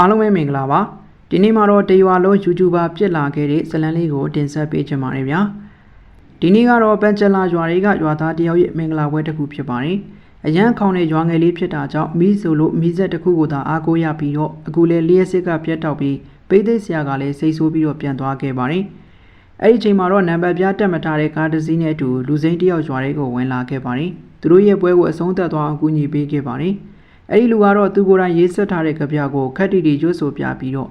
အားလုံးပဲမင်္ဂလာပါဒီနေ့မှာတော့တရွာလုံး YouTuber ဖြစ်လာခဲ့တဲ့ဇတ်လန်လေးကိုတင်ဆက်ပေးချင်ပါတယ်ဗျာဒီနေ့ကတော့ပန်ချလာရွာတွေကရွာသားတယောက်ရဲ့မင်္ဂလာပွဲတစ်ခုဖြစ်ပါတယ်အရန်ခေါင်တဲ့ရွာငယ်လေးဖြစ်တာကြောင့်မိဆိုလို့မိဆက်တစ်ခုကိုသာအားကိုးရပြီးတော့အခုလဲလျှက်စစ်ကပြတ်တောက်ပြီးပိသိက်ဆရာကလည်းစိတ်ဆိုးပြီးတော့ပြန်သွားခဲ့ပါတယ်အဲ့ဒီချိန်မှာတော့နံပါတ်ပြတက်မထားတဲ့ကားတစ်စီးနဲ့အတူလူစိမ်းတစ်ယောက်ရွာတွေကိုဝင်လာခဲ့ပါတယ်သူတို့ရဲ့ပွဲကိုအဆုံးသတ်သွားအောင်ကူညီပေးခဲ့ပါတယ် အဲ့ဒီလူကတော့သူကိုယ်တိုင်ရေးဆွတ်ထားတဲ့ကြပြကိုခက်တီတီရွတ်ဆိုပြပြီးတော့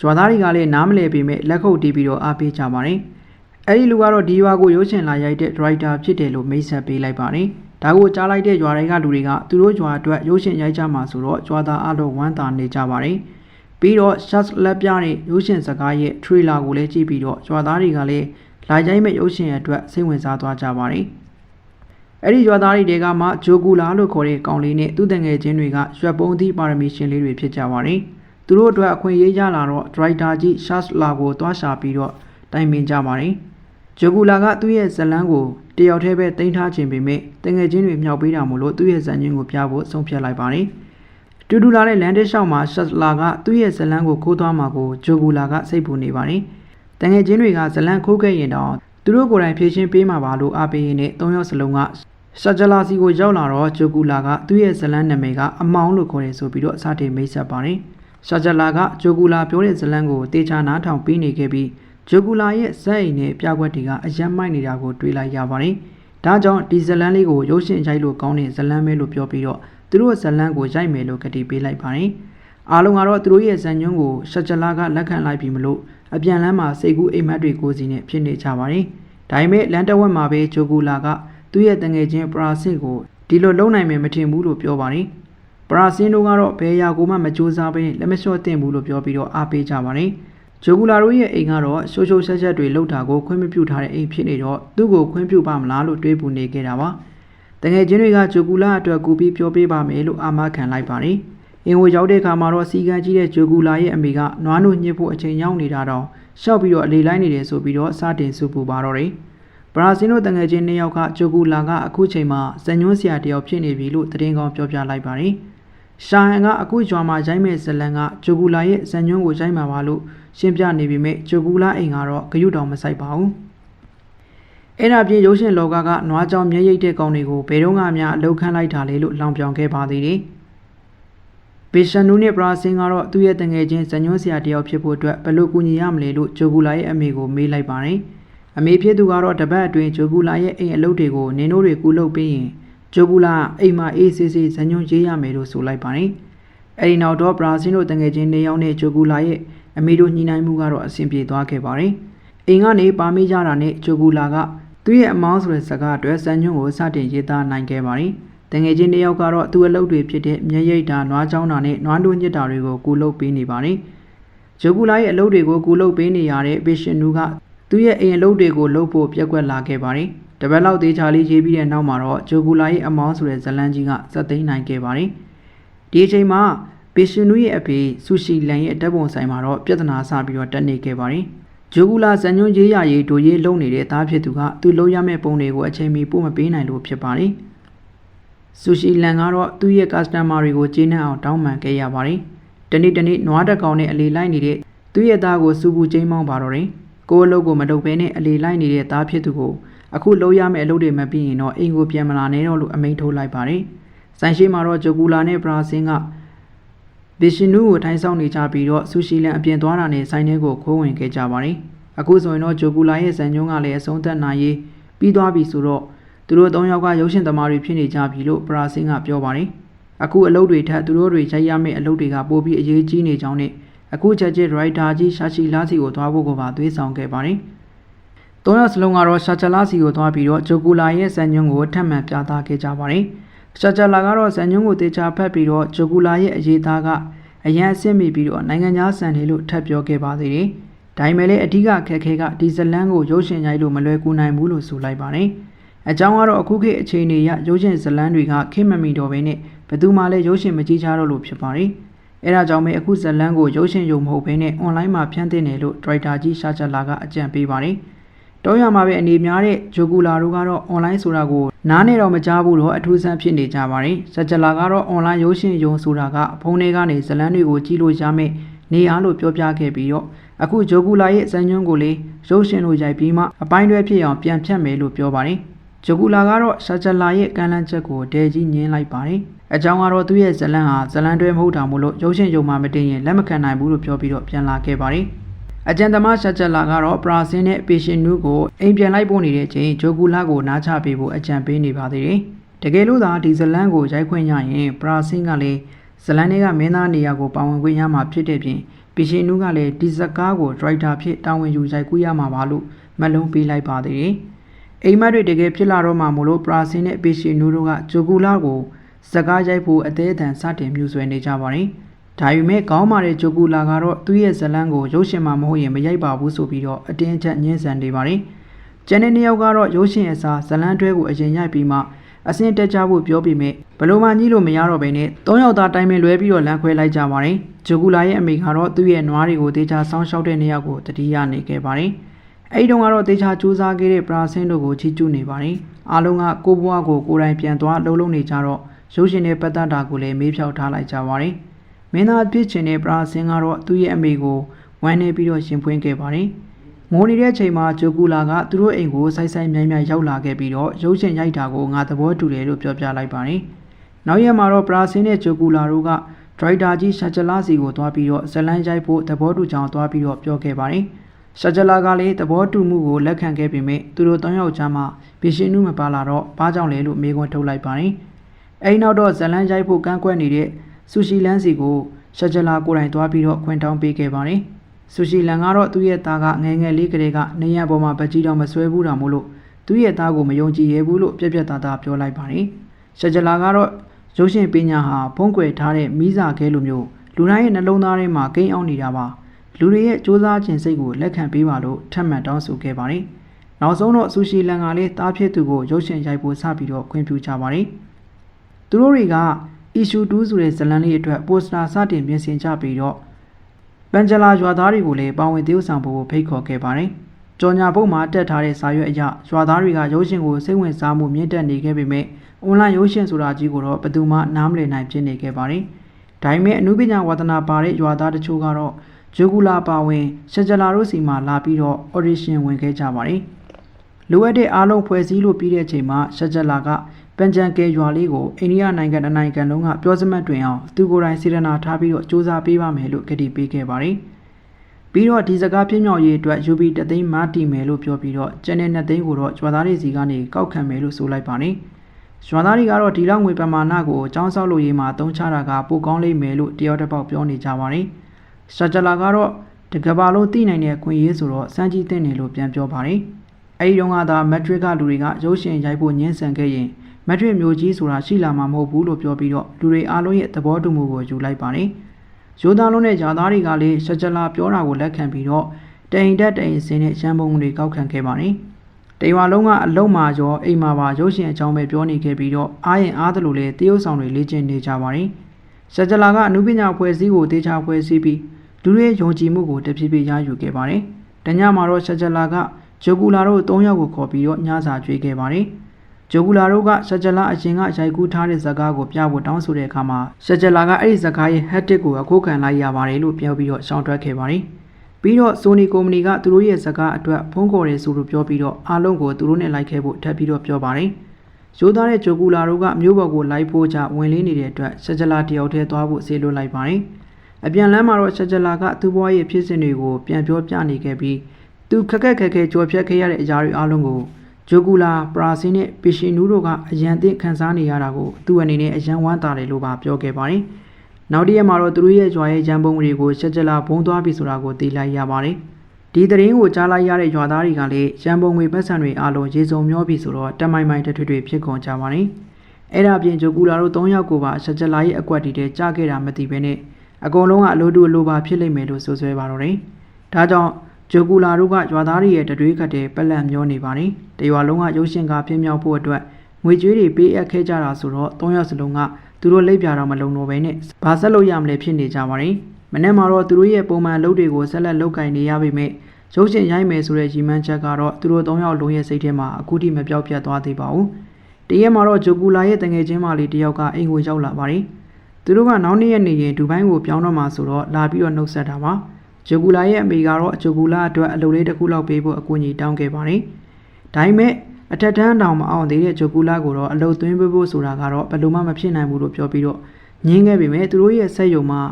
ရွာသားတွေကလည်းနားမလည်ပေမဲ့လက်ခုပ်တီးပြီးတော့အားပေးကြပါတယ်။အဲ့ဒီလူကတော့ဒီရွာကိုရုပ်ရှင်လာရိုက်တဲ့ဒရိုက်တာဖြစ်တယ်လို့မိတ်ဆက်ပေးလိုက်ပါတယ်။ဒါကိုကြားလိုက်တဲ့ရွာတွေကလူတွေကသူတို့ရွာအတွက်ရုပ်ရှင်ရိုက်ကြမှာဆိုတော့ရွာသားအလုံးဝမ်းသာနေကြပါတယ်။ပြီးတော့ shots လက်ပြတဲ့ရုပ်ရှင်စကားရဲ့ trailer ကိုလည်းကြည့်ပြီးတော့ရွာသားတွေကလည်းလာကြိုက်မဲ့ရုပ်ရှင်အတွက်စိတ်ဝင်စားသွားကြပါတယ်။ အဲ့ဒီရွာသားတွေတဲကမှဂျိုကူလာလို့ခေါ်တဲ့ကောင်လေးနဲ့သူ့တငယ်ချင်းတွေကရွက်ပုံးသီးပါရမီရှင်လေးတွေဖြစ်ကြပါတယ်။သူတို့အတွက်အခွင့်အရေးရလာတော့ဒရိုက်တာကြီးရှတ်လာကိုတွားရှာပြီးတော့တိုင်ပင်ကြပါတယ်။ဂျိုကူလာကသူ့ရဲ့ဇလန်းကိုတယောက်တည်းပဲတင်ထားခြင်းပေမဲ့တငယ်ချင်းတွေမြောက်ပေးတာမို့လို့သူ့ရဲ့ဇာညင်းကိုပြဖို့ဆုံးဖြတ်လိုက်ပါတယ်။တူတူလာတဲ့လန်ဒစ်ရှောက်မှာရှတ်လာကသူ့ရဲ့ဇလန်းကိုခိုးသွားမှာကိုဂျိုကူလာကစိတ်ပူနေပါတယ်။တငယ်ချင်းတွေကဇလန်းခိုးခဲ့ရင်တော့သူတို့ကိုယ်တိုင်ဖြည့်ရှင်းပေးမှာပါလို့အားပေးရင်းနဲ့၃ယောက်စလုံးက ရှာဂျလာစီကိုရောက်လာတော့ဂျိုကူလာကသူ့ရဲ့ဇလန်းနာမည်ကအမောင်းလို့ခေါ်တယ်ဆိုပြီးတော့စတင်မိတ်ဆက်ပါတယ်။ရှာဂျလာကဂျိုကူလာပြောတဲ့ဇလန်းကိုတေချာနားထောင်ပြီးနေခဲ့ပြီးဂျိုကူလာရဲ့ဇက်အိမ်နဲ့ပြကွက်တွေကအယမ်းမိုက်နေတာကိုတွေ့လိုက်ရပါတယ်။ဒါကြောင့်ဒီဇလန်းလေးကိုရုပ်ရှင်ရိုက်လို့ကောင်းတဲ့ဇလန်းပဲလို့ပြောပြီးတော့သူတို့ဇလန်းကိုရိုက်မယ်လို့ကတိပေးလိုက်ပါတယ်။အားလုံးကတော့သူတို့ရဲ့ဇန်ညွန်းကိုရှာဂျလာကလက်ခံလိုက်ပြီးမလို့အပြန်လမ်းမှာစိတ်ကူးအိမ်မက်တွေကိုစီနဲ့ဖြစ်နေကြပါတယ်။ဒါပေမဲ့လန်တဝက်မှာပဲဂျိုကူလာက သူ့ရဲ့တငယ်ချင်းပရာဆင့်ကိုဒီလိုလုံနိုင်မယ်မထင်ဘူးလို့ပြောပါတယ်။ပရာဆင့်တို့ကတော့ဘယ်ရာကိုမှမကြိုးစားဘဲလက်မလျှော့တင်ဘူးလို့ပြောပြီးတော့အားပေးကြပါတယ်။ဂျိုဂူလာတို့ရဲ့အိမ်ကတော့ရှိုးရှိုးဆက်ဆက်တွေလှုပ်တာကိုခွင့်မပြုထားတဲ့အိမ်ဖြစ်နေတော့သူ့ကိုခွင့်ပြုပါမလားလို့တွေးပူနေခဲ့တာပါ။တငယ်ချင်းတွေကဂျိုဂူလာအတွက်ကူပြီးပြောပေးပါမယ်လို့အာမခံလိုက်ပါတယ်။အင်ဝေရောက်တဲ့အခါမှာတော့စီကံကြီးတဲ့ဂျိုဂူလာရဲ့အမေကနွားနို့ညစ်ဖို့အချိန်ရောက်နေတာတော့ရှောက်ပြီးတော့အလေလိုက်နေတယ်ဆိုပြီးတော့စတင်စုပူပါတော့တယ်။ ဘရာဇီးတို့တငယ်ချင်းနှစ်ယောက်ကဂျိုကူလာကအခုချိန်မှာဇန်ညွန်းဆရာတယောက်ဖြစ်နေပြီလို့သတင်းကောင်းပြောပြလိုက်ပါတယ်။ရှာဟန်ကအခုကျွာမှာရိုက်မဲ့ဇလန်ကဂျိုကူလာရဲ့ဇန်ညွန်းကိုရိုက်မှာပါလို့ရှင်းပြနေပေမဲ့ဂျိုကူလာအိမ်ကတော့ဂယုတောင်မဆိုင်ပါဘူး။အဲ့ဒါပြင်ရုပ်ရှင်လောကကနွားကြောင်မျက်ရိပ်တဲ့ကောင်တွေကိုဘယ်တော့မှအလောက်ခန့်လိုက်တာလေလို့လောင်ပြောင်ခဲ့ပါသေးတယ်။ဘေရှန်နူးနဲ့ပရာစင်ကတော့သူ့ရဲ့တငယ်ချင်းဇန်ညွန်းဆရာတယောက်ဖြစ်ဖို့အတွက်ဘယ်လိုကူညီရမလဲလို့ဂျိုကူလာရဲ့အမေကိုမေးလိုက်ပါတယ်။ အမေဖြစ်သူကတော့တပတ်အတွင်းဂျိုကူလာရဲ့အိမ်အလုပ်တွေကိုနင်းတို့တွေကူလုပ်ပေးရင်ဂျိုကူလာအိမ်မှာအေးဆေးဆေးဇန်ညွန်းရေးရမယ်လို့ဆိုလိုက်ပါတယ်။အဲဒီနောက်တော့ပရာစင်တို့တငယ်ချင်းနေရောက်နဲ့ဂျိုကူလာရဲ့အမေတို့ညှိနှိုင်းမှုကတော့အဆင်ပြေသွားခဲ့ပါတယ်။အိမ်ကနေပါမေးကြတာနဲ့ဂျိုကူလာကသူ့ရဲ့အမောင်းဆိုတဲ့စကားအတွက်ဇန်ညွန်းကိုစတင်ရေးသားနိုင်ခဲ့ပါတယ်။တငယ်ချင်းတယောက်ကတော့သူ့အလုပ်တွေဖြစ်တဲ့မျက်ရိပ်တာနွားချောင်းတာနဲ့နွားတွင်းညစ်တာတွေကိုကူလုပ်ပေးနေပါတယ်။ဂျိုကူလာရဲ့အလုပ်တွေကိုကူလုပ်ပေးနေရတဲ့ဘေရှင်နူးက သူ့ရဲ့အိမ်အလုပ်တွေကိုလုပ်ဖို့ပြက်ကွက်လာခဲ့ပါတယ်။တပတ်လောက်သေးချာလေးရေးပြီးတဲ့နောက်မှာတော့ဂျိုကူလာရဲ့အမောင်းဆိုတဲ့ဇလန်းကြီးကစက်သိမ်းနိုင်ခဲ့ပါတယ်။ဒီအချိန်မှာဘေရှင်နူးရဲ့အဖေဆူရှီလန်ရဲ့တပ်ပုံဆိုင်မှာတော့ပြဿနာစပြီးတော့တက်နေခဲ့ပါတယ်။ဂျိုကူလာဇန်ညွန်းရေးရရေးဒိုရေးလုံနေတဲ့သားဖြစ်သူကသူ့လုံးရမယ့်ပုံတွေကိုအချိန်မီပို့မပေးနိုင်လို့ဖြစ်ပါတယ်။ဆူရှီလန်ကတော့သူ့ရဲ့ customer တွေကိုကျေးနပ်အောင်တောင်းပန်ခဲ့ရပါတယ်။တနေ့တနေ့နွားတက်ကောင်နဲ့အလေလိုက်နေတဲ့သူ့ရဲ့သားကိုစူပူချင်းမောင်းပါတော့တယ်။ ကိုယ်အလုပ်ကိုမလုပ်ဘဲနဲ့အလေလိုက်နေတဲ့သားဖြစ်သူကိုအခုလုပ်ရမယ့်အလုပ်တွေမပြီးရင်တော့အိမ်ကိုပြန်မလာနဲ့တော့လို့အမိန့်ထုတ်လိုက်ပါတယ်။ဆိုင်ရှိမှာတော့ဂျိုကူလာနဲ့ဘရာဆင်ကဘီရှင်နူးကိုထိုင်းဆောင်နေကြပြီးတော့ဆူရှီလန်အပြင်သွားတာနဲ့ဆိုင်ထဲကိုခိုးဝင်ခဲ့ကြပါတယ်။အခုဆိုရင်တော့ဂျိုကူလာရဲ့ဇန်ညုံးကလည်းအဆုံးသက်နိုင်ရေးပြီးသွားပြီဆိုတော့သူတို့၃ယောက်ကရုပ်ရှင်သမားတွေဖြစ်နေကြပြီလို့ပရာစင်ကပြောပါတယ်။အခုအလုပ်တွေထက်သူတို့တွေရိုက်ရမယ့်အလုပ်တွေကပိုပြီးအရေးကြီးနေကြောင်းနဲ့ အခုချက်ချင်းရိုက်တာကြီးရှာချီလာစီကိုသွားဖို့ကပါသွေးဆောင်ခဲ့ပါတယ်။သုံးယောက်စလုံးကတော့ရှာချလာစီကိုသွားပြီးတော့ဂျိုကူလာရဲ့ဇန်ညွန်းကိုထပ်မံပြသခဲ့ကြပါတယ်။ရှာချလာကတော့ဇန်ညွန်းကိုတေချာဖတ်ပြီးတော့ဂျိုကူလာရဲ့အရေးသားကအရန်အဆင့်မိပြီးတော့နိုင်ငံသားဆန်တယ်လို့ထပ်ပြောခဲ့ပါသေးတယ်။ဒါပေမဲ့လည်းအဓိကခက်ခဲကဒီဇလန်ကိုရုပ်ရှင်ရိုက်လို့မလွယ်ကူနိုင်ဘူးလို့ဆိုလိုက်ပါတယ်။အကြောင်းကတော့အခုခေတ်အခြေအနေအရရုပ်ရှင်ဇလန်းတွေကခင်မမီတော့ဘဲနဲ့ဘယ်သူမှလည်းရုပ်ရှင်မကြည့်ကြတော့လို့ဖြစ်ပါတယ်။ အဲဒါကြောင့်ပဲအခုဇလန်းကိုရုပ်ရှင်ရုံမဟုတ်ဘဲနဲ့ online မှာဖြန့်သင့်တယ်လို့ဒရိုက်တာကြီးရှာချလာကအကြံပေးပါတယ်။တောရမှာပဲအနေများတဲ့ဂျိုကူလာတို့ကတော့ online ဆိုတာကိုနားနေတော့မကြားဘူးတော့အထူးဆန်းဖြစ်နေကြပါတယ်။စကြလာကတော့ online ရုပ်ရှင်ရုံဆိုတာကဖုန်းထဲကနေဇတ်လန်းတွေကိုကြည့်လို့ရမယ်နေအားလို့ပြောပြခဲ့ပြီးတော့အခုဂျိုကူလာရဲ့ဇာတ်ညွှန်းကိုလေရုပ်ရှင်လိုရိုက်ပြီးမှအပိုင်းတွဲဖြစ်အောင်ပြန်ဖြတ်မယ်လို့ပြောပါတယ်။ ဂျိုကူလာကတော့စကြလာရဲ့ကမ်းလှမ်းချက်ကိုဒဲကြီးညင်းလိုက်ပါတယ်။အကြောင်းကတော့သူ့ရဲ့ဇတ်လန်းဟာဇတ်လန်းတွဲမဟုတ်တာမို့လို့ရုပ်ရှင်ရုံမှာမတင်ရင်လက်မခံနိုင်ဘူးလို့ပြောပြီးတော့ပြန်လာခဲ့ပါတယ်။အကြံသမားရှာချက်လာကတော့ပရာစင်းနဲ့ပေရှင်နူးကိုအိမ်ပြန်လိုက်ပို့နေတဲ့အချိန်ဂျိုကူလာကိုနားချပေးဖို့အကြံပေးနေပါသေးတယ်။တကယ်လို့သာဒီဇလန်ကိုရိုက်ခွင့်ရရင်ပရာစင်းကလည်းဇလန်တွေကမင်းသားနေရာကိုပါဝင်ခွင့်ရမှာဖြစ်တဲ့ပြင်ပေရှင်နူးကလည်းဒီဇကားကိုဒရိုက်တာဖြစ်တာဝန်ယူရိုက်ကူးရမှာပါလို့မက်လုံးပေးလိုက်ပါသေးတယ်။ အိမ်မက်တွေတကယ်ဖြစ်လာတော့မှမို့လို့ပရာစင်းနဲ့ပေရှင်နူးတို့ကဂျိုကူလာကိုဇကားရိုက်ဖို့အသေးအတန်စတင်မြူဆွဲနေကြပါတယ်။ဒါပေမဲ့ကောင်းမာတဲ့ဂျိုကူလာကတော့သူ့ရဲ့ဇလန်းကိုရုပ်ရှင်မှာမဟုတ်ရင်မရိုက်ပါဘူးဆိုပြီးတော့အတင်းအကျပ်ညှင်းဆန်နေပါတယ်။ကျန်တဲ့နှစ်ယောက်ကတော့ရုပ်ရှင်အစားဇလန်းတွဲကိုအရင်ရိုက်ပြီးမှအဆင့်တက်ကြဖို့ပြောပြီးမြဲဘလို့မှညှိလို့မရတော့ဘဲနဲ့သုံးယောက်သားတိုင်းပင်လွဲပြီးတော့လမ်းခွဲလိုက်ကြပါတယ်။ဂျိုကူလာရဲ့အမေကတော့သူ့ရဲ့နွားတွေကိုတေချာဆောင်းရှောက်တဲ့နှစ်ယောက်ကိုတတိယနေခဲ့ပါတယ်။ အဲဒီတုန်းကတော့တေချာစူးစမ်းခဲ့တဲ့ပရာဆင်းတို့ကိုချီးကျူးနေပါတယ်။အားလုံးကကိုဘွားကိုကိုယ်တိုင်ပြန်သွားလှုပ်လှုပ်နေကြတော့ရုပ်ရှင်နဲ့ပတ်သက်တာကိုလည်းမေးဖြောက်ထားလိုက်ကြပါတယ်။မင်းသားဖြစ်ချင်တဲ့ပရာစင်ကတော့သူ့ရဲ့အမေကိုဝမ်းနေပြီးတော့ရှင်ဖွင့်ခဲ့ပါတယ်။မိုးနေတဲ့အချိန်မှာဂျိုကူလာကသူတို့အိမ်ကိုဆိုက်ဆိုက်မြိုင်မြိုင်ရောက်လာခဲ့ပြီးတော့ရုပ်ရှင်ရိုက်တာကိုငါသဘောတူတယ်လို့ပြောပြလိုက်ပါတယ်။နောက်ရက်မှာတော့ပရာစင်နဲ့ဂျိုကူလာတို့ကဒရိုက်တာကြီးရှာချလာစီကိုသွားပြီးတော့ဇလန်ရိုက်ဖို့သဘောတူကြောင်းသွားပြီးတော့ပြောခဲ့ပါတယ်။ ရှာချလာကလည်းသဘောတူမှုကိုလက်ခံခဲ့ပေမဲ့သူတို့တောင်းယောက်ကြားမှာဗီရှင်နုမပါလာတော့ဘာကြောင့်လဲလို့မေးခွန်းထုတ်လိုက်ပါတယ်။အဲဒီနောက်တော့ဇလန်ရိုက်ဖို့ကန့်ကွက်နေတဲ့ဆူရှီလန်းစီကိုရှက်ဂျလာကိုယ်တိုင်သွားပြီးတော့ခွင့်တောင်းပေးခဲ့ပါတယ်။ဆူရှီလန်ကတော့သူ့ရဲ့သားကငယ်ငယ်လေးကလေးကနေရပေါ်မှာပကြီးတော့မဆွဲဘူးတာမို့လို့သူ့ရဲ့သားကိုမယုံကြည်ရဘူးလို့ပြက်ပြက်သားသားပြောလိုက်ပါတယ်။ရှက်ဂျလာကတော့ရုပ်ရှင်ပညာဟာဖုံးကွယ်ထားတဲ့မိစာခဲလိုမျိုးလူတိုင်းရဲ့နှလုံးသားထဲမှာကိန်းအောင်နေတာပါ။ လူတွေရဲ့စ조사ခြင်းစိတ်ကိုလက်ခံပေးပါလို့ထပ်မံတောင်းဆိုခဲ့ပါတယ်။နောက်ဆုံးတော့ဆူရှီလန်ကလည်းတားဖြစ်သူကိုရုပ်ရှင်ရိုက်ဖို့စပြီးတော့ခွင့်ပြုကြပါတယ်။သူတို့တွေက issue 2ဆိုတဲ့ဇတ်လန်လေးအတွက်ပိုစတာစတင်ပြင်ဆင်ကြပြီးတော့ပန်ဂျလာရွာသားတွေကိုလည်းပါဝင်သရုပ်ဆောင်ဖို့ဖိတ်ခေါ်ခဲ့ပါတယ်။ကြော်ညာဘုတ်မှာတက်ထားတဲ့စာရွက်အရရွာသားတွေကရုပ်ရှင်ကိုစိတ်ဝင်စားမှုမြင့်တက်နေခဲ့ပေမဲ့အွန်လိုင်းရုပ်ရှင်ဆိုတာကြီးကိုတော့ဘယ်သူမှနားမလည်နိုင်ဖြစ်နေခဲ့ပါတယ်။ဒါပေမဲ့အမှုပညာဝါသနာပါတဲ့ရွာသားတချို့ကတော့ ဂျိုကူလာပါဝင်ရှက်ဂျလာတို့စီမှာလာပြီးတော့ audition ဝင်ခဲ့ကြပါတယ်။လိုအပ်တဲ့အားလုံးဖွဲ့စည်းလို့ပြီးတဲ့အချိန်မှာရှက်ဂျလာကပန်ဂျန်ကဲရွာလေးကိုအိန္ဒိယနိုင်ငံတစ်နိုင်ငံလုံးကပြောစမှတ်တွင်အောင်သူကိုယ်တိုင်စေတနာထားပြီးတော့စူးစမ်းပေးပါမယ်လို့ကတိပေးခဲ့ပါတယ်။ပြီးတော့ဒီစကားပြည့်မြောက်ရေးအတွက် UB တသိန်းမတီမယ်လို့ပြောပြီးတော့ကျန်တဲ့နှစ်သိန်းကိုတော့ကျွာသားတွေစီကနေကောက်ခံမယ်လို့ဆိုလိုက်ပါတယ်။ကျွာသားတွေကတော့ဒီလောက်ငွေပမာဏကိုအကြောင်းဆောက်လို့ရေးမှာတုံးချတာကပိုကောင်းလိမ့်မယ်လို့တယောက်တစ်ပေါက်ပြောနေကြပါတယ်။ ရှာဂျလာကတော့တကဘာလုံးသိနိုင်တဲ့အခွင့်အရေးဆိုတော့စမ်းကြည့်တဲ့နေလို့ပြန်ပြောပါတယ်။အဲဒီတုန်းကသာမက်ထရစ်ကလူတွေကရုပ်ရှင်ရိုက်ဖို့ညှင်းဆန်ခဲ့ရင်မက်ထရစ်မျိုးကြီးဆိုတာရှိလာမှာမဟုတ်ဘူးလို့ပြောပြီးတော့လူတွေအားလုံးရဲ့သဘောတူမှုကိုယူလိုက်ပါတယ်။ရိုးသားလုံးနဲ့ဂျာသားတွေကလည်းရှက်ချလာပြောတာကိုလက်ခံပြီးတော့တိန်တက်တိန်စင်းနဲ့ရှမ်းပုံတွေကောက်ခံခဲ့ပါတယ်။တရွာလုံးကအလုံးမာကျော်အိမ်မှာပါရုပ်ရှင်အကြောင်းပဲပြောနေခဲ့ပြီးတော့အားရင်အားသလိုလေတရုတ်ဆောင်တွေလေ့ကျင့်နေကြပါတယ်။ရှက်ချလာကအမှုပညာဖွဲ့စည်းကိုတေချာဖွဲ့စည်းပြီး လူတွေယုံကြည်မှုကိုတဖြည်းဖြည်းရယူခဲ့ပါတယ်။တညမှာတော့ရှက်ချလာကဂျိုကူလာတို့၃ယောက်ကိုခေါ်ပြီးတော့ညစာကျွေးခဲ့ပါတယ်။ဂျိုကူလာတို့ကရှက်ချလာအရင်ကရိုက်ကူးထားတဲ့ဇာတ်ကားကိုပြဖို့တောင်းဆိုတဲ့အခါမှာရှက်ချလာကအဲ့ဒီဇာတ်ကားရဲ့ head ကိုအခုခံလိုက်ရပါတယ်လို့ပြောပြီးတော့ရှောင်ထွက်ခဲ့ပါတယ်။ပြီးတော့ Sony ကုမ္ပဏီကသူတို့ရဲ့ဇာတ်ကားအတွက်ဖုန်းခေါ်တယ်ဆိုလို့ပြောပြီးတော့အားလုံးကိုသူတို့နဲ့လိုက်ခဲ့ဖို့ထပ်ပြီးတော့ပြောပါတယ်။ရိုးသားတဲ့ဂျိုကူလာတို့ကမျိုးဘော်ကိုလိုက်ဖို့ကြဝင်လင်းနေတဲ့အတွက်ရှက်ချလာတယောက်တည်းသွားဖို့ဆေးလွတ်လိုက်ပါတယ်။ အပြန်လမ်းမှာတော့ရှက်ချလာကသူ့ဘဝရဲ့ဖြစ်စဉ်တွေကိုပြန်ပြောပြနေခဲ့ပြီးသူခက်ခက်ခဲခဲကြော်ဖြတ်ခဲ့ရတဲ့အရာတွေအားလုံးကိုဂျိုကူလာပရာစင်းနဲ့ပီရှင်နူးတို့ကအရန်သိခံစားနေရတာကိုသူ့အနေနဲ့အရန်ဝမ်းသာတယ်လို့ပါပြောခဲ့ပါတယ်။နောက်တစ်ရက်မှာတော့သူတို့ရဲ့ကြွားရဲ့ဂျမ်ပုံတွေကိုရှက်ကြလာဘုံသွားပြီဆိုတာကိုသိလိုက်ရပါတယ်။ဒီသတင်းကိုကြားလိုက်ရတဲ့ရွာသားတွေကလည်းဂျမ်ပုံငွေပတ်စံတွေအားလုံးရေစုံမျောပြီဆိုတော့တမိုင်မိုင်တထွေထွေဖြစ်ကုန်ကြပါတယ်။အဲ့ဒါအပြင်ဂျိုကူလာတို့၃ယောက်ကိုပါရှက်ကြလာရဲ့အကွက်တီတဲကြားခဲ့တာမသိဘဲနဲ့ အကုန်လုံးကအလိုတူအလိုပါဖြစ်လိမ့်မယ်လို့ဆိုဆွဲပါတော့တယ်။ဒါကြောင့်ဂျိုကူလာတို့ကရွာသားတွေရဲ့တတွေးကတဲ့ပက်လက်မျောနေပါတယ်။တရွာလုံးကရုပ်ရှင်ကားပြင်းမြောက်ဖို့အတွက်ငွေကြွေးတွေပေးအပ်ခဲ့ကြတာဆိုတော့၃ယောက်စလုံးကသူတို့လိပ်ပြတော့မလုံတော့ဘဲနဲ့ဘာဆက်လို့ရမလဲဖြစ်နေကြပါတယ်။မနေ့မှာတော့သူတို့ရဲ့ပုံမှန်အလုပ်တွေကိုဆက်လက်လုပ်ကင်နေရပေမဲ့ရုပ်ရှင်ရိုက်မယ်ဆိုတဲ့ရည်မှန်းချက်ကတော့သူတို့၃ယောက်လုံးရဲ့စိတ်ထဲမှာအခုထိမပြောက်ပြတ်သွားသေးပါဘူး။တရက်မှာတော့ဂျိုကူလာရဲ့တငယ်ချင်းမလေးတယောက်ကအိမ်ကိုရောက်လာပါတယ်။ သူတို့ကနောက်နေ့ရက်နေရင်ဒူဘိုင်းကိုပြောင်းတော့မှာဆိုတော့လာပြီးတော့နှုတ်ဆက်တာပါ။ဂျိုကူလာရဲ့အမေကတော့ဂျိုကူလာအတွက်အလုပ်လေးတစ်ခုလောက်ပေးဖို့အကူအညီတောင်းခဲ့ပါတယ်။ဒါပေမဲ့အထက်တန်းတောင်မအောင်သေးတဲ့ဂျိုကူလာကိုတော့အလုပ်သွင်းပေးဖို့ဆိုတာကတော့ဘယ်လိုမှမဖြစ်နိုင်ဘူးလို့ပြောပြီးတော့ညင်းခဲ့ပေမဲ့သူတို့ရဲ့ဆက်ယုံမှာ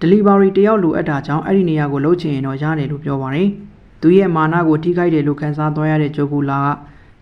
delivery တယောက်လိုအပ်တာကြောင့်အဲ့ဒီနေရာကိုလုပ်ချင်ရင်တော့ရတယ်လို့ပြောပါတယ်။သူရဲ့မာနကိုထိခိုက်တယ်လို့ခံစားသွားရတဲ့ဂျိုကူလာက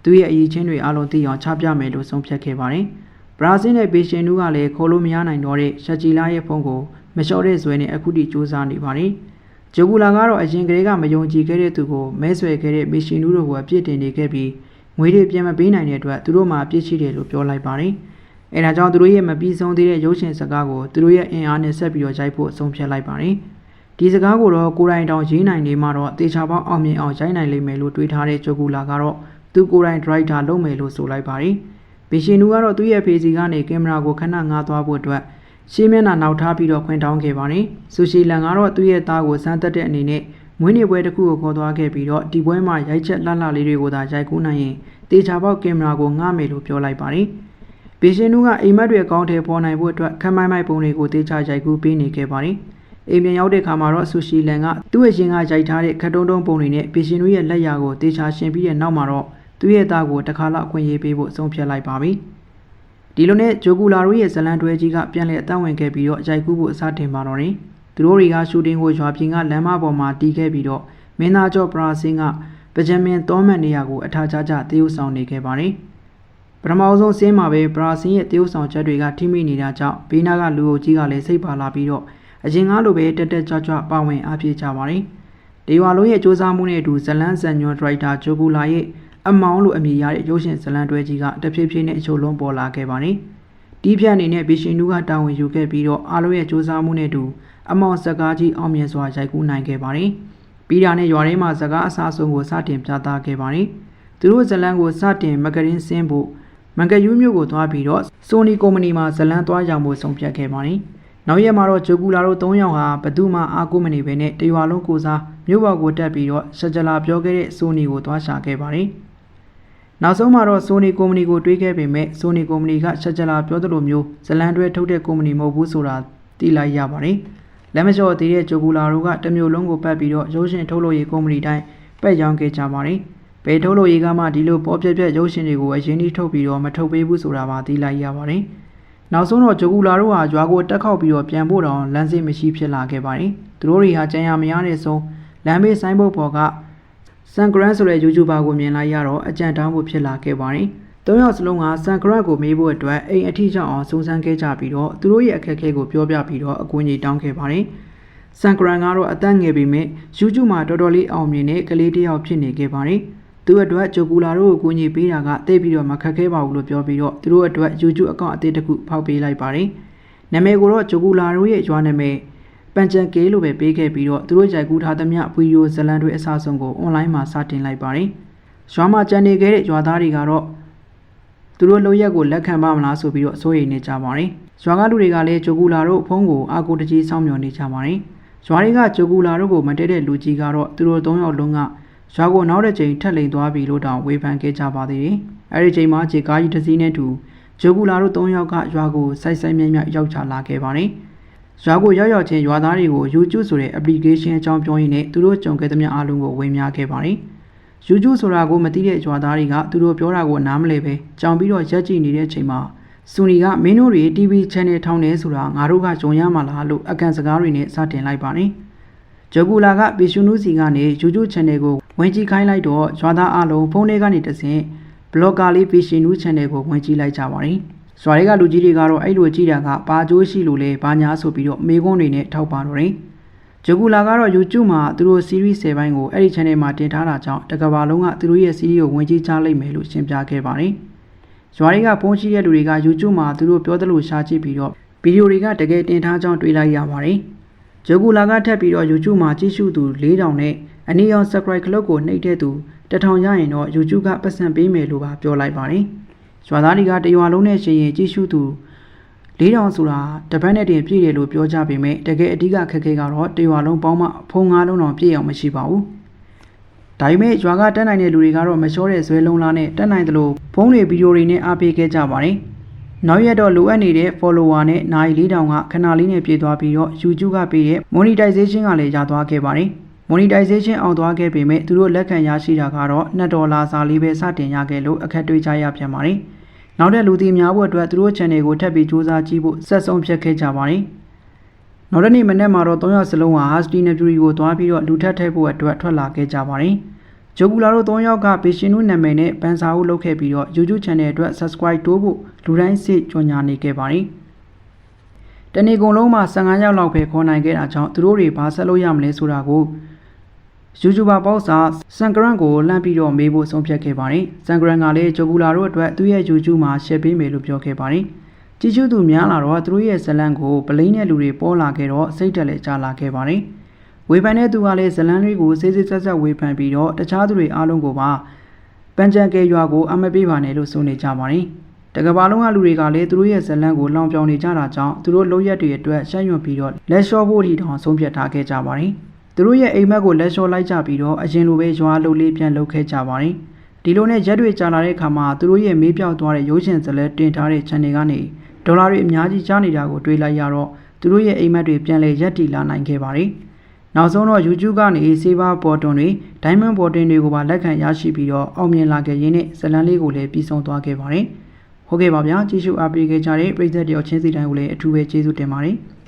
သူရဲ့အရေးချင်းတွေအလုံးသိအောင်ချပြမယ်လို့ဆုံးဖြတ်ခဲ့ပါတယ်။ဘ ရာဇီးနဲ့ပေရှင်နူးကလည်းခေါ်လို့မရနိုင်တော့တဲ့ရှက်ဂျီလာရဲ့ဖုန်းကိုမလျှော့တဲ့ဇွဲနဲ့အခုထိစူးစမ်းနေပါတယ်။ဂျိုကူလာကတော့အရင်ကတည်းကမယုံကြည်ခဲ့တဲ့သူကိုမဲဆွယ်ခဲ့တဲ့ပေရှင်နူးတို့ကိုအပြစ်တင်နေခဲ့ပြီးငွေတွေပြန်မပေးနိုင်တဲ့အတွက်သူတို့မှအပြစ်ရှိတယ်လို့ပြောလိုက်ပါတယ်။အဲဒါကြောင့်သူတို့ရဲ့မပြီးဆုံးသေးတဲ့ရုပ်ရှင်စကားကိုသူတို့ရဲ့အင်အားနဲ့ဆက်ပြီးတော့ရိုက်ဖို့အဆုံးဖြတ်လိုက်ပါတယ်။ဒီစကားကိုတော့ကိုယ်တိုင်တောင်ရေးနိုင်နေမှတော့တေချာပေါက်အောင်မြင်အောင်ရိုက်နိုင်လိမ့်မယ်လို့တွေးထားတဲ့ဂျိုကူလာကတော့သူကိုယ်တိုင်ဒရိုက်တာလုပ်မယ်လို့ဆိုလိုက်ပါတယ်။ ဘီရှင်နူကတော့သူ့ရဲ့ဖေစီကနေကင်မရာကိုခဏငားသွားဖို့အတွက်ရှေးမျက်နှာနောက်ထားပြီးတော့ခွင့်တောင်းခဲ့ပါတယ်။ဆူရှီလန်ကတော့သူ့ရဲ့သားကိုစမ်းသက်တဲ့အနေနဲ့မွေးနေ့ပွဲတစ်ခုကိုခေါ်သွားခဲ့ပြီးတော့ဒီပွဲမှာရိုက်ချက်လှလှလေးတွေကိုသာရိုက်ကူးနိုင်ရင်တေချာပေါက်ကင်မရာကိုငှားမယ်လို့ပြောလိုက်ပါတယ်။ဘေရှင်နူးကအိမ်မက်တွေအကောင့်ထဲပေါ်နိုင်ဖို့အတွက်ခမ်းမိုင်းမိုက်ပုံတွေကိုတေချာရိုက်ကူးပေးနေခဲ့ပါတယ်။အိမ်ပြန်ရောက်တဲ့ခါမှာတော့ဆူရှီလန်ကသူ့ရဲ့ရင်ကရိုက်ထားတဲ့ခတ်တုံးတုံးပုံတွေနဲ့ဘေရှင်နူးရဲ့လက်ရာကိုတေချာရှင်ပြီးတဲ့နောက်မှာတော့ သူ့ရဲ့သားကိုတစ်ခါလောက်အခွင့်အရေးပေးဖို့အဆုံးဖြတ်လိုက်ပါပြီ။ဒီလိုနဲ့ဂျိုကူလာတို့ရဲ့ဇလန်တွဲကြီးကပြန်လည်အသက်ဝင်ခဲ့ပြီးတော့ရိုက်ကူးဖို့အစတင်ပါတော့တယ်။သူတို့တွေကရှူတင်ကိုရွာပြင်ကလမ်းမပေါ်မှာတီးခဲ့ပြီးတော့မင်းသားကျော်ပရာစင်းကပဂျမင်သောမန်နေရာကိုအထာချာချတရုပ်ဆောင်နေခဲ့ပါတယ်။ပထမဆုံးဆင်းမှာပဲဘရာဇီးရဲ့တရုတ်ဆောင်ချက်တွေကထိမိနေတာကြောင့်ဘေးနားကလူအုပ်ကြီးကလည်းစိတ်ပါလာပြီးတော့အရင်ကားလိုပဲတက်တက်ကြွကြွပါဝင်အားပြေးကြပါတယ်။ဒေဝါလုံးရဲ့စူးစမ်းမှုနဲ့အတူဇလန်းဆန်ညွန်ဒရိုက်တာဂျိုကူလာရဲ့ အမောင်းလိုအမည်ရတဲ့ရုပ်ရှင်ဇလန်းတွဲကြီးကတဖြည်းဖြည်းနဲ့အချို့လုံးပေါ်လာခဲ့ပါတယ်။တီးဖြတ်အနေနဲ့ဘီရှင်နူးကတာဝန်ယူခဲ့ပြီးတော့အားလုံးရဲ့စူးစမ်းမှုနဲ့အတူအမောင်စကားကြီးအောင်မြင်စွာရိုက်ကူးနိုင်ခဲ့ပါတယ်။ပြီးတာနဲ့ရွာထဲမှာစကားအစားဆုံးကိုစတင်ပြသခဲ့ပါတယ်။သူတို့ဇလန်းကိုစတင်မကရင်းစင်းဖို့မန်ကယူးမြို့ကိုသွားပြီးတော့ဆိုနီကုမ္ပဏီမှာဇလန်းသွားရောင်ဖို့ဆုံးဖြတ်ခဲ့ပါတယ်။နောက်ရက်မှာတော့ဂျိုကူလာတို့၃ယောက်ဟာဘသူမှအားကိုးမနေဘဲနဲ့တရွာလုံးကိုစားမြို့ပေါ်ကိုတက်ပြီးတော့ဆက်ကြလာပြောခဲ့တဲ့ဆိုနီကိုသွားရှာခဲ့ပါတယ်။ နောက်ဆုံးမှာတော့ဆိုနီကုမ္ပဏီကိုတွေးခဲ့ပေမဲ့ဆိုနီကုမ္ပဏီကဆက်ကြလာပြောသလိုမျိုးဇလန်းတွဲထုတ်တဲ့ကုမ္ပဏီမဟုတ်ဘူးဆိုတာသိလိုက်ရပါတယ်။လက်မလျှော့သေးတဲ့ဂျိုကူလာတို့ကတစ်မျိုးလုံးကိုပတ်ပြီးတော့ရုပ်ရှင်ထုတ်လို့ရေးကုမ္ပဏီတိုင်းပက်ရောင်းခဲ့ကြပါတယ်။ဘယ်ထုတ်လို့ရေးကမှဒီလိုပေါ်ပြက်ပြက်ရုပ်ရှင်တွေကိုအရင်ကြီးထုတ်ပြီးတော့မထုတ်ပေးဘူးဆိုတာပါသိလိုက်ရပါတယ်။နောက်ဆုံးတော့ဂျိုကူလာတို့ဟာရွာကိုတက်ခောက်ပြီးတော့ပြန်ဖို့တောင်လမ်းစိမရှိဖြစ်လာခဲ့ပါတယ်။သူတို့တွေဟာကြံရမရတဲ့ဆုံးလမ်းဘေးဆိုင်ဘုတ်ပေါ်က ဆန်ဂရန်ဆိုတဲ့ YouTuber ကိုမြင်လိုက်ရတော့အကြံတောင်းဖို့ဖြစ်လာခဲ့ပါတယ်။သုံးယောက်စလုံးကဆန်ဂရန်ကိုမေးဖို့အတွက်အိမ်အထီးကြောင့်အောင်စူးစမ်းခဲ့ကြပြီးတော့သူတို့ရဲ့အခက်အခဲကိုပြောပြပြီးတော့အကူအညီတောင်းခဲ့ပါတယ်။ဆန်ကရန်ကတော့အသက်ငယ်ပေမဲ့ယူကျူမှာတော်တော်လေးအောင်မြင်တဲ့ကလေးတစ်ယောက်ဖြစ်နေခဲ့ပါတယ်။သူ့အတွက်ဂျိုကူလာတို့ကိုကူညီပေးတာကတိတ်ပြီးတော့မခက်ခဲပါဘူးလို့ပြောပြီးတော့သူတို့အတွက်ယူကျူအကောင့်အသေးတစ်ခုဖောက်ပေးလိုက်ပါတယ်။နာမည်ကိုတော့ဂျိုကူလာတို့ရဲ့ရွာနာမည် ပန်ချန်ကေလို့ပဲပေးခဲ့ပြီးတော့သူတို့ရိုက်ကူးထားသမျှဗီဒီယိုဇလန်တွေအစားဆုံးကိုအွန်လိုင်းမှာစတင်လိုက်ပါတယ်။ရွာမှာကြံနေခဲ့တဲ့ရွာသားတွေကတော့သူတို့လုံရက်ကိုလက်ခံပါမလားဆိုပြီးတော့စိုးရိမ်နေကြပါတယ်။ရွာကလူတွေကလည်းဂျိုကူလာတို့ဖုန်းကိုအာကိုတကြီးစောင့်မျှော်နေကြပါတယ်။ရွာတွေကဂျိုကူလာတို့ကိုမတည့်တဲ့လူကြီးကတော့သူတို့၃ယောက်လုံးကရွာကိုနောက်တစ်ချိန်ထက်လိန်သွားပြီလို့တောင်ဝေဖန်ခဲ့ကြပါသေးတယ်။အဲဒီချိန်မှာခြေကားကြီးတစ်စီးနဲ့တူဂျိုကူလာတို့၃ယောက်ကရွာကိုစိုက်စိုက်မြတ်မြတ်ရောက်ချလာခဲ့ပါတယ်။ ရွာကိုရောက်ရောက်ချင်းရွာသားတွေကို YouTube ဆိုတဲ့ application အကြောင်းပြောရင်းနဲ့သူတို့ကြုံခဲ့သမျှအားလုံးကိုဝင်များခဲ့ပါတယ်။ YouTube ဆိုတာကိုမသိတဲ့ရွာသားတွေကသူတို့ပြောတာကိုနားမလည်ပဲကြောင်ပြီးတော့ရက်ကြည့်နေတဲ့အချိန်မှာစူနီကမင်းတို့တွေ TV channel ထောင်းနေဆိုတာငါတို့ကဂျုံရမှာလားလို့အကန်စကားတွေနဲ့စတင်လိုက်ပါတယ်။ဂျိုကူလာကပီရှူနူးစီကနေ YouTube Channel ကိုဝင်ကြည့်ခိုင်းလိုက်တော့ရွာသားအလုံးဖုန်းထဲကနေတဆင့်ဘလော့ကာလေးပီရှူနူး Channel ကိုဝင်ကြည့်လိုက်ကြပါတယ်။ ရွာတွေကလူကြီးတွေကတော့အဲ့လိုကြည့်တာကဘာကြိုးရှိလို့လဲဘာညာဆိုပြီးတော့မေးခွန်းတွေနဲ့ထောက်ပါတော့တယ်။ဂျိုကူလာကတော့ YouTube မှာသူတို့ series 10ပိုင်းကိုအဲ့ဒီ channel မှာတင်ထားတာကြောင့်တကဘာလုံးကသူတို့ရဲ့ series ကိုဝင်ကြည့်ကြလိမ့်မယ်လို့ရှင်းပြခဲ့ပါတယ်။ရွာတွေကဖုန်းရှိတဲ့လူတွေက YouTube မှာသူတို့ပြောသလိုရှာကြည့်ပြီးတော့ဗီဒီယိုတွေကတကယ်တင်ထားကြောင်းတွေ့လိုက်ရပါတယ်။ဂျိုကူလာကထပ်ပြီးတော့ YouTube မှာကြည့်ရှုသူ4000နဲ့အနီအောင် subscribe ကလုတ်ကိုနှိပ်တဲ့သူ1000ရရင်တော့ YouTube ကပတ်စံပေးမယ်လို့ပါပြောလိုက်ပါတယ်။ ရွာသားတွေကတရွာလုံးနဲ့ရှင်ရင်ကြည့်ရှုသူ4000ဆိုတာတပတ်နဲ့တင်ပြည့်တယ်လို့ပြောကြပေမဲ့တကယ်အဓိကခက်ခဲကတော့တရွာလုံးပေါင်းမှဖုန်း၅လုံးတောင်ပြည့်အောင်မရှိပါဘူး။ဒါပေမဲ့ရွာကတက်နိုင်တဲ့လူတွေကတော့မလျှောတဲ့ဇွဲလုံးလားနဲ့တက်နိုင်တယ်လို့ဖုန်းတွေဗီဒီယိုတွေနဲ့အားပေးခဲ့ကြပါတယ်။နောက်ရက်တော့လိုအပ်နေတဲ့ follower နဲ့နိုင်4000ကခဏလေးနဲ့ပြေသွားပြီးတော့ YouTube ကပေးတဲ့ monetization ကလည်းရသွားခဲ့ပါတယ်။ monetization အောင်သွားခဲ့ပေမဲ့သူတို့လက်ခံရရှိတာကတော့2ဒေါ်လာစာလေးပဲစတင်ရခဲ့လို့အခက်တွေ့ကြရပြန်ပါတယ်။နောက်တဲ့လူသိများဖို့အတွက်သူတို့ channel ကိုထပ်ပြီးစူးစမ်းကြည့်ဖို့ဆက်ဆုံးဖြတ်ခဲ့ကြပါတယ်။နောက်တဲ့နေ့မနေ့မှာတော့3ယောက်စလုံးဟာ Husky Neptune ကိုသွားပြီးတော့လူထပ်ထည့်ဖို့အတွက်ထွက်လာခဲ့ကြပါတယ်။ဂျိုကူလာတို့3ယောက်ကဘေရှင်နုနာမည်နဲ့ပန်စာအုပ်လုပ်ခဲ့ပြီးတော့ YouTube channel အတွက် subscribe တိုးဖို့လူတိုင်းစိတ်ကြွညာနေခဲ့ပါတယ်။တနေ့ကုန်လုံးမှာ15ရောက်လောက်ပဲခေါ်နိုင်ခဲ့တာကြောင့်သူတို့တွေဘာဆက်လုပ်ရမလဲဆိုတာကို YouTuber ပေါက်စာစန်ဂရန်ကိုလှမ်းပြီးတော့မေးဖို့ဆုံးဖြတ်ခဲ့ပါတယ်။စန်ဂရန်ကလည်းဂျိုကူလာတို့အတွက်သူ့ရဲ့ YouTube မှာ share ပေးမယ်လို့ပြောခဲ့ပါတယ်။ကြည့်ရှုသူများလာတော့သူတို့ရဲ့ဇလန်ကိုပလိန်းတဲ့လူတွေပေါ်လာခဲ့တော့စိတ်တက်လည်းကြာလာခဲ့ပါတယ်။ဝေဖန်တဲ့သူကလည်းဇလန်တွေကိုစိစိဆက်ဆက်ဝေဖန်ပြီးတော့တခြားသူတွေအားလုံးကိုပါပန်ချန်ကဲရွာကိုအမပေးပါနဲ့လို့ဆိုနေကြပါတယ်။တကဘာလုံးကလူတွေကလည်းသူတို့ရဲ့ဇလန်ကိုလောင်ပြောင်နေကြတာကြောင့်သူတို့လုံရက်တွေအတွက်ရှမ်းရွံ့ပြီးတော့လက်လျှော့ဖို့အထိတောင်ဆုံးဖြတ်ထားခဲ့ကြပါတယ်။ သူတို့ရဲ့အိမ်မက်ကိုလက်လျှော့လိုက်ကြပြီးတော့အရင်လိုပဲရွာလုံလေးပြန်လုပ်ခဲ့ကြပါတယ်။ဒီလိုနဲ့ရက်တွေကြာလာတဲ့အခါမှာသူတို့ရဲ့မေးပြောက်သွားတဲ့ရုပ်ရှင်ဇာတ်လမ်းတင်ထားတဲ့ channel ကနေဒေါ်လာတွေအများကြီးကြားနေတာကိုတွေးလိုက်ရတော့သူတို့ရဲ့အိမ်မက်တွေပြန်လဲရက်တီလာနိုင်ခဲ့ပါတယ်။နောက်ဆုံးတော့ YouTube ကနေ Saver Button တွေ Diamond Button တွေကိုပါလက်ခံရရှိပြီးတော့အောင်မြင်လာခဲ့ရင်းနဲ့ဇာတ်လမ်းလေးကိုလည်းပြီးဆုံးသွားခဲ့ပါတယ်။ဟုတ်ကဲ့ပါဗျာကြည့်ရှုအားပေးခဲ့ကြတဲ့ပရိသတ်တယောက်ချင်းစီတိုင်းကိုလည်းအထူးပဲကျေးဇူးတင်ပါတယ်။